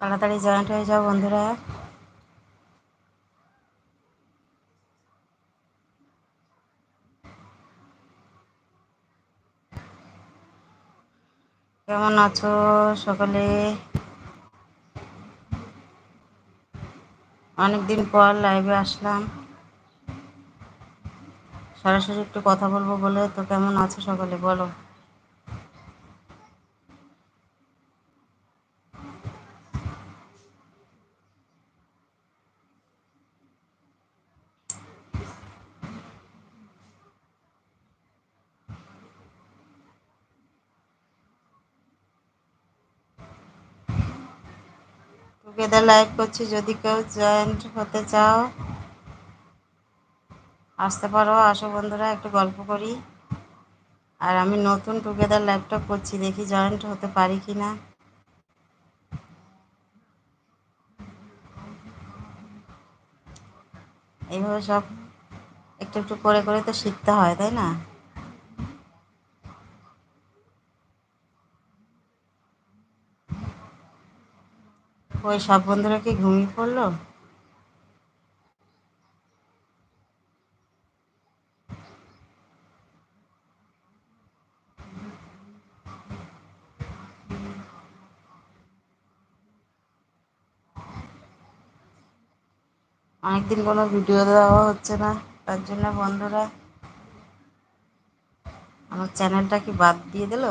তাড়াতাড়ি জয়েন্ট হয়ে যাও, বন্ধুরা। কেমন আছো সকলে? অনেকদিন পর লাইভে আসলাম। সরাসরি একটু কথা বলব বলে, তো কেমন আছো সকলে, বলো। টুগেদার লাইভ করছি, যদি কেউ জয়েন্ট হতে চাও, আসতে পারো। আসো বন্ধুরা, একটু গল্প করি। আর আমি নতুন টুগেদার লাইভটা করছি, দেখি জয়েন্ট হতে পারি কি না এইভাবে সব একটু একটু করে করে তো শিখতে হয়, তাই না? ওই সব বন্ধুরা কি ঘুমিয়ে পড়ল? অনেকদিন কোনো ভিডিও দেওয়া হচ্ছে না, তার জন্য বন্ধুরা, আমার চ্যানেলটা কি বাদ দিয়ে দিল?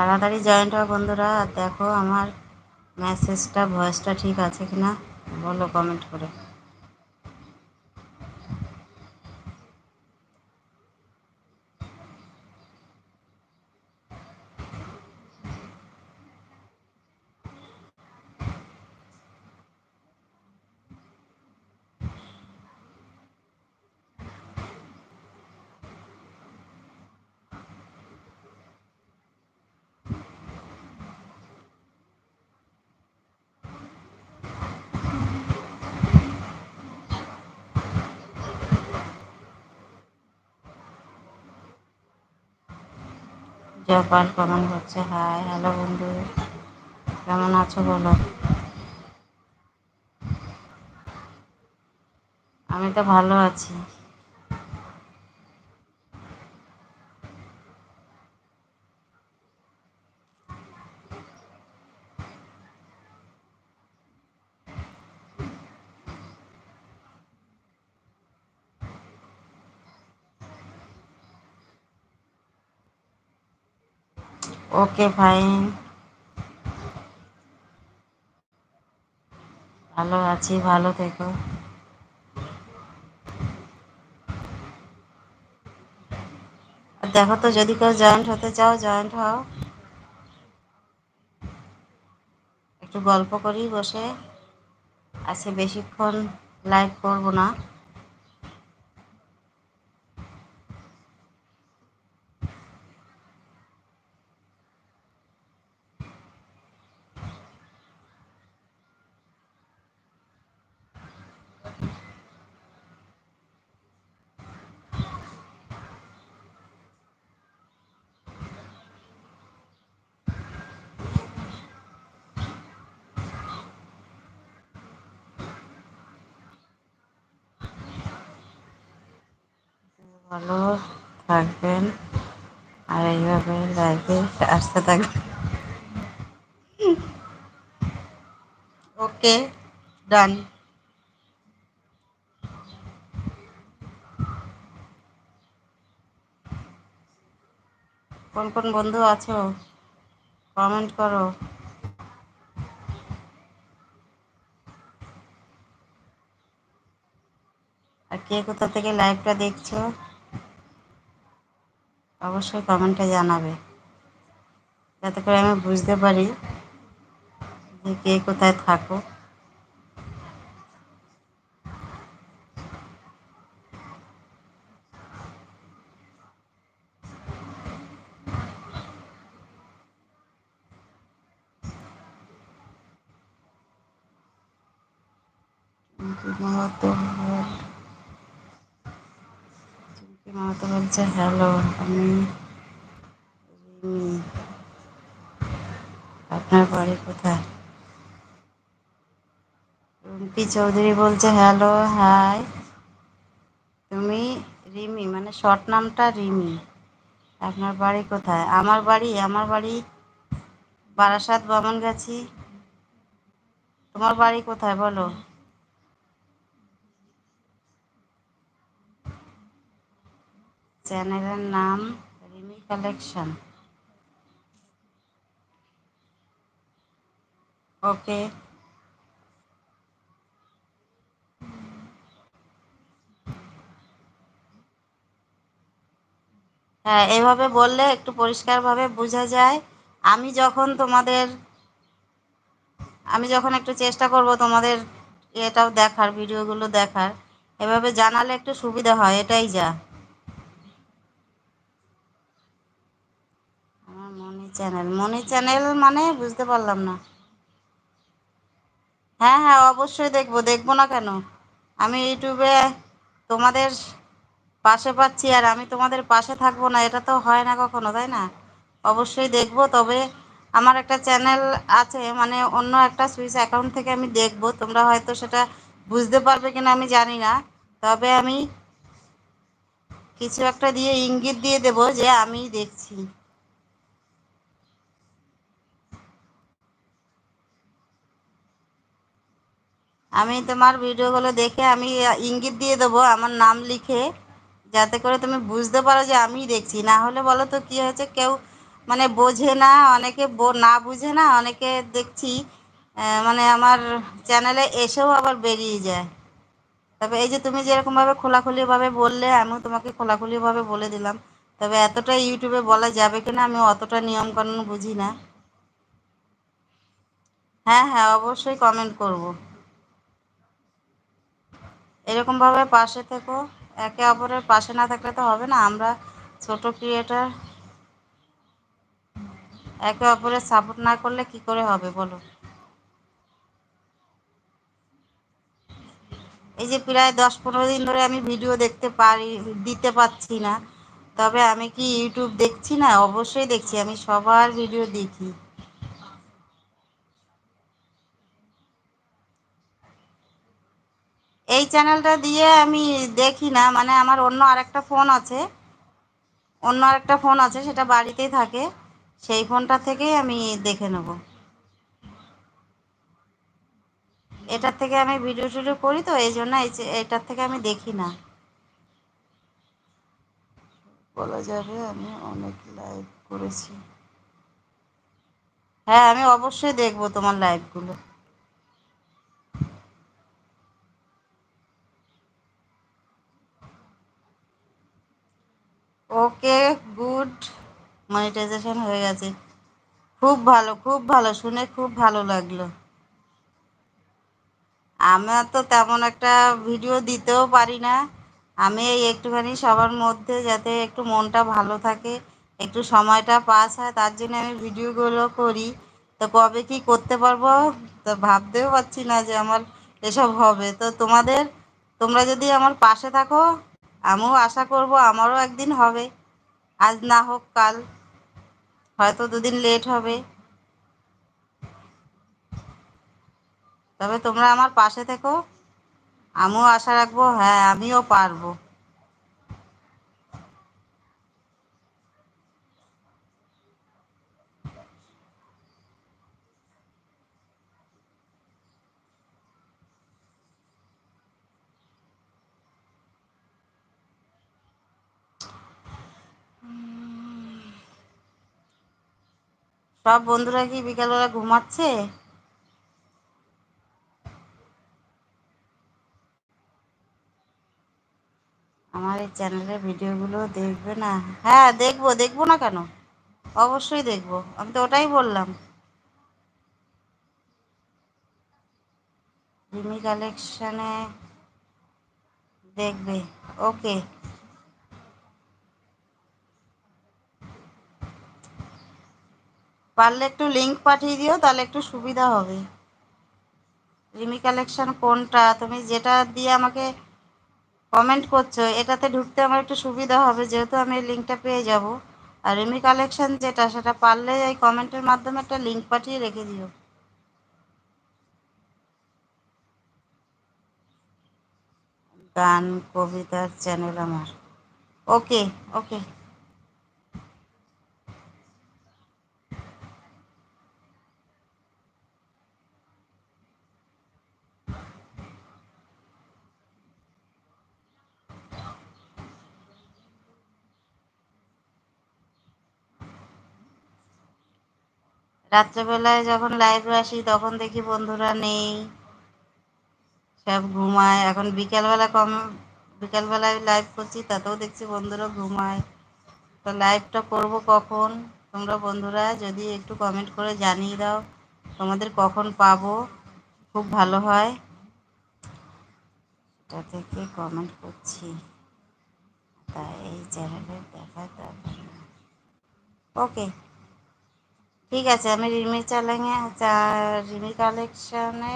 তাড়াতাড়ি জয়েন্ট হও বন্ধুরা। আর দেখো আমার মেসেজটা ভয়েসটা ঠিক আছে কি না বলো কমেন্ট করে। জয়পাল কমেন্ট হচ্ছে হাই হ্যালো বন্ধু কেমন আছো বলো? আমি তো ভালো আছি। ওকে ফাইন ভালো আছি, ভালো থেকো। দেখো তো, যদি কেউ জয়েন্ট হতে চাও জয়েন্ট হও। একটু গল্প করি বসে। আজকে বেশিক্ষণ লাইভ করব না। ভালো থাকবেন আর এইভাবে লাইভে আসতে থাকবেন। ওকে ডান কোন কোন বন্ধু আছো? কমেন্ট করো। আর কে কোথা থেকে লাইভটা দেখছ? অবশ্যই কমেন্টে জানাবে। যাতে করে আমি বুঝতে পারি যে কে কোথায় থাকো মামাতো বলছে হ্যালো আমি আপনার বাড়ি কোথায়? রুমকি চৌধুরী বলছে হ্যালো হাই তুমি রিমি মানে শর্ট নামটা রিমি। আপনার বাড়ি কোথায়? আমার বাড়ি আমার বাড়ি বারাসাত বামনগাছি। তোমার বাড়ি কোথায় বলো? চ্যানেলের নাম রিমি কালেকশন। ওকে। হ্যাঁ এভাবে বললে একটু পরিষ্কারভাবে বোঝা যায়। আমি যখন তোমাদের, আমি যখন একটু চেষ্টা করব তোমাদের এটাও দেখার, ভিডিওগুলো দেখার, এভাবে জানালে একটু সুবিধা হয়, এটাই যা আমার মনি চ্যানেল। মনি চ্যানেল মানে বুঝতে পারলাম না। হ্যাঁ হ্যাঁ অবশ্যই দেখব। দেখব না কেন? আমি ইউটিউবে তোমাদের পাশে পাচ্ছি আর আমি তোমাদের পাশে থাকব না। এটা তো হয় না কখনো, তাই না? অবশ্যই দেখব। তবে আমার একটা চ্যানেল আছে মানে অন্য একটা সুইচ অ্যাকাউন্ট থেকে আমি দেখব। তোমরা হয়তো সেটা বুঝতে পারবে কিনা আমি জানি না। তবে আমি কিছু একটা দিয়ে ইঙ্গিত দিয়ে দেব যে আমি দেখছি। আমি তোমার ভিডিওগুলো দেখে আমি ইঙ্গিত দিয়ে দেবো, আমার নাম লিখে, যাতে করে তুমি বুঝতে পারো যে আমি দেখছি। না হলে বলো তো কী হয়েছে? কেউ মানে বোঝে না, অনেকে না বুঝে না, অনেকে দেখছি মানে আমার চ্যানেলে এসেও আবার বেরিয়ে যায়। তবে এই যে তুমি যেরকমভাবে খোলাখুলিভাবে বললে, আমিও তোমাকে খোলাখুলিভাবে বলে দিলাম। তবে এতটা ইউটিউবে বলা যাবে কিনা আমি অতটা নিয়মকানুন বুঝি না। হ্যাঁ হ্যাঁ অবশ্যই কমেন্ট করব। এরকমভাবে পাশে থেকো। একে অপরের পাশে না থাকলে তো হবে না। আমরা ছোট ক্রিয়েটার একে অপরের সাপোর্ট না করলে কি করে হবে বলো? এই যে প্রায় দশ পনেরো দিন ধরে আমি ভিডিও দেখতে পারি, দিতে পারছি না। তবে আমি কি ইউটিউব দেখছি না? অবশ্যই দেখছি। আমি সবার ভিডিও দেখি। এই চ্যানেলটা দিয়ে আমি দেখি না মানে আমার অন্য আরেকটা ফোন আছে। অন্য আরেকটা ফোন আছে, সেটা বাড়িতেই থাকে। সেই ফোনটা থেকেই আমি দেখে নেব। এটার থেকে আমি ভিডিও টিডিও করি তো, এই জন্য এটার থেকে আমি দেখি না। বলা যাবে আমি অনেক লাইভ করেছি। হ্যাঁ আমি অবশ্যই দেখব তোমার লাইভগুলো ওকে, গুড। মনিটাইজেশন হয়ে গেছে। খুব ভালো খুব ভালো, শুনে খুব ভালো লাগল। আমার তো তেমন একটা ভিডিও দিতেও পারি না। আমি এই একটুখানি সবার মধ্যে যাতে একটু মনটা ভালো থাকে, একটু সময়টা পাস হয়, তার জন্য আমি ভিডিওগুলো করি। তো কবে কি করতে পারব? তো ভাবতেও পারছি না যে আমার এসব হবে। তো তোমাদের, তোমরা যদি আমার পাশে থাকো আমিও আশা করব আমারও একদিন হবে। আজ না হোক কাল, হয়তো দুদিন লেট হবে। তবে তোমরা আমার পাশে থেকো। আমিও আশা রাখব হ্যাঁ আমিও পারব। সব বন্ধুরা কি বিকালবেলা ঘুমাচ্ছে? আমার এই চ্যানেলের ভিডিওগুলো দেখবে না? হ্যাঁ দেখব দেখব না কেন? অবশ্যই দেখব। আমি তো ওটাই বললাম। রিমি কালেকশানে দেখবে। ওকে পারলে একটু লিঙ্ক পাঠিয়ে দিও, তাহলে একটু সুবিধা হবে। রিমি কালেকশন কোনটা? তুমি যেটা দিয়ে আমাকে কমেন্ট করছ, এটাতে ঢুকতে আমার একটু সুবিধা হবে, যেহেতু আমি এই লিঙ্কটা পেয়ে যাব। আর রিমি কালেকশন যেটা, সেটা পারলে এই কমেন্টের মাধ্যমে একটা লিঙ্ক পাঠিয়ে রেখে দিও। গান, কবিতার চ্যানেল আমার। ওকে ওকে রাত্রেবেলায় যখন লাইভে আসি, তখন দেখি বন্ধুরা নেই। সব ঘুমায়। এখন বিকেলবেলা কম বিকেলবেলায় লাইভ করছি, তাতেও দেখছি বন্ধুরা ঘুমায়। তো লাইভটা করব কখন? তোমরা বন্ধুরা যদি একটু কমেন্ট করে জানিয়ে দাও, তোমাদের কখন পাবো? খুব ভালো হয়। এটা থেকে কমেন্ট করছি। তাই এই চ্যানেলে দেখা দরকার ওকে ঠিক আছে, আমি রিমি চ্যালেঞ্জে রিমি কালেকশানে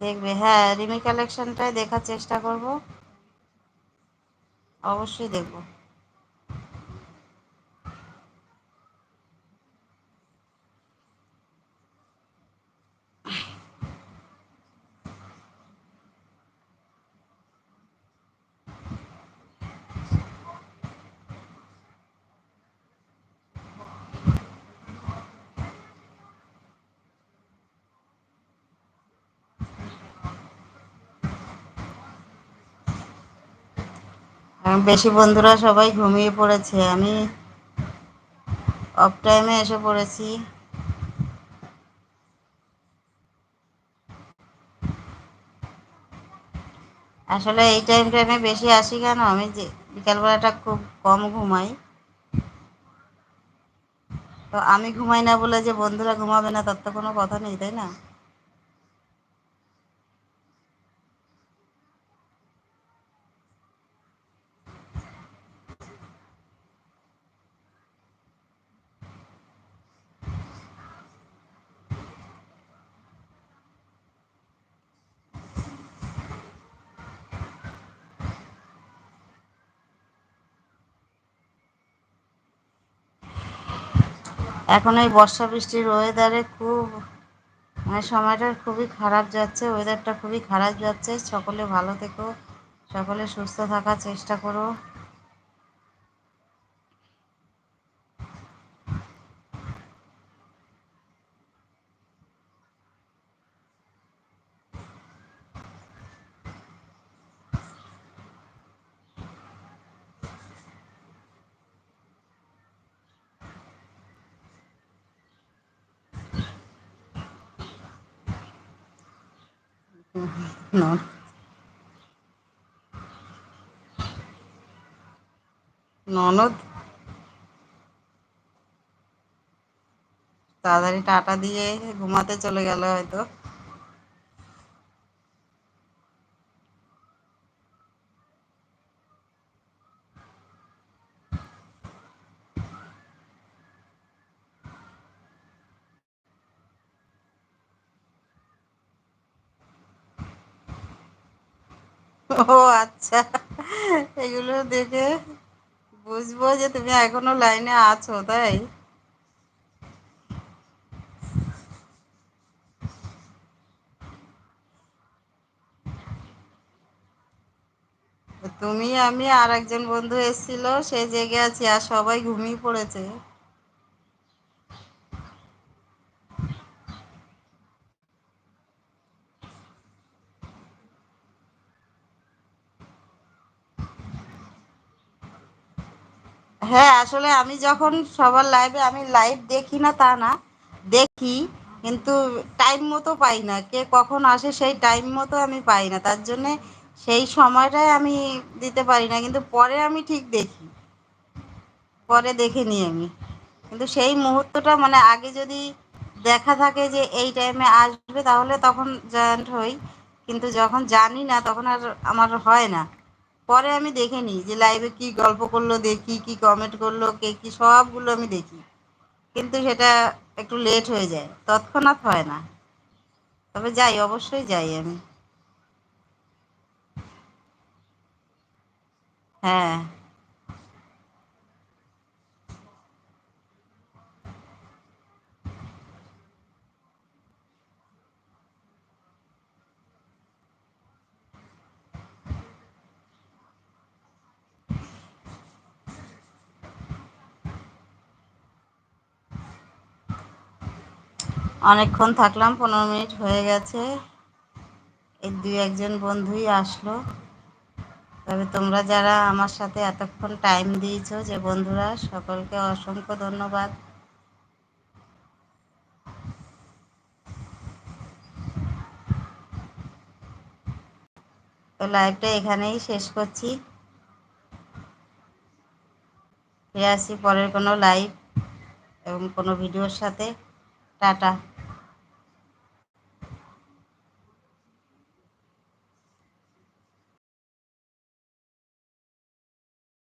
দেখবে হ্যাঁ রিমি কালেকশানটাই দেখার চেষ্টা করব। অবশ্যই দেখব। বেশি বন্ধুরা সবাই ঘুমিয়ে পড়েছে। আমি অফ টাইমে এসে পড়েছি। আসলে এই টাইম টাইমে বেশি আসি কেন? আমি যে বিকালবেলাটা খুব কম ঘুমাই। তো আমি ঘুমাই না বলে যে বন্ধুরা ঘুমাবে না, তার তো কোনো কথা নেই, তাই না? এখন এই বর্ষা বৃষ্টির ওয়েদারে খুব মানে সময়টা খুবই খারাপ যাচ্ছে ওয়েদারটা খুবই খারাপ যাচ্ছে। সকলে ভালো থেকো, সকলে সুস্থ থাকার চেষ্টা করো। ন- ননদ তাড়াতাড়ি টাটা দিয়ে ঘুমাতে চলে গেল হয়তো। ও আচ্ছা। এগুলো দেখে বুঝব যে তুমি এখনও লাইনে আছো, তাই? তুমি, আমি আর একজন বন্ধু এসেছিল, সে জেগে আছি আর সবাই ঘুমিয়ে পড়েছে। হ্যাঁ আসলে আমি যখন সবার লাইভে আমি লাইভ দেখি না তা না, দেখি, কিন্তু টাইম মতো পাই না। কে কখন আসে সেই টাইম মতো আমি পাই না। তার জন্যে সেই সময়টাই আমি দিতে পারি না। কিন্তু পরে আমি ঠিক দেখি। পরে দেখে নিই আমি। কিন্তু সেই মুহূর্তটা মানে আগে যদি দেখা থাকে যে এই টাইমে আসবে, তাহলে তখন জয়েন্ট হই। কিন্তু যখন জানি না, তখন আর আমার হয় না। পরে আমি দেখে নিই যে লাইভে কি গল্প করল, দেখি, কি কমেন্ট করল, কে কি, সবগুলো আমি দেখি। কিন্তু সেটা একটু লেট হয়ে যায়, তৎক্ষণাৎ হয় না। তবে যাই, অবশ্যই যাই আমি। হ্যাঁ। অনেকক্ষণ থাকলাম, পনেরো মিনিট হয়ে গেছে। এই দুই একজন বন্ধুই আসলো। তবে তোমরা যারা আমার সাথে এতক্ষণ টাইম দিয়েছ যে বন্ধুরা, সকলকে অসংখ্য ধন্যবাদ। তো লাইভটা এখানেই শেষ করছি। ফিরে আসি পরের কোনো লাইভ এবং কোনো ভিডিওর সাথে। টাটা।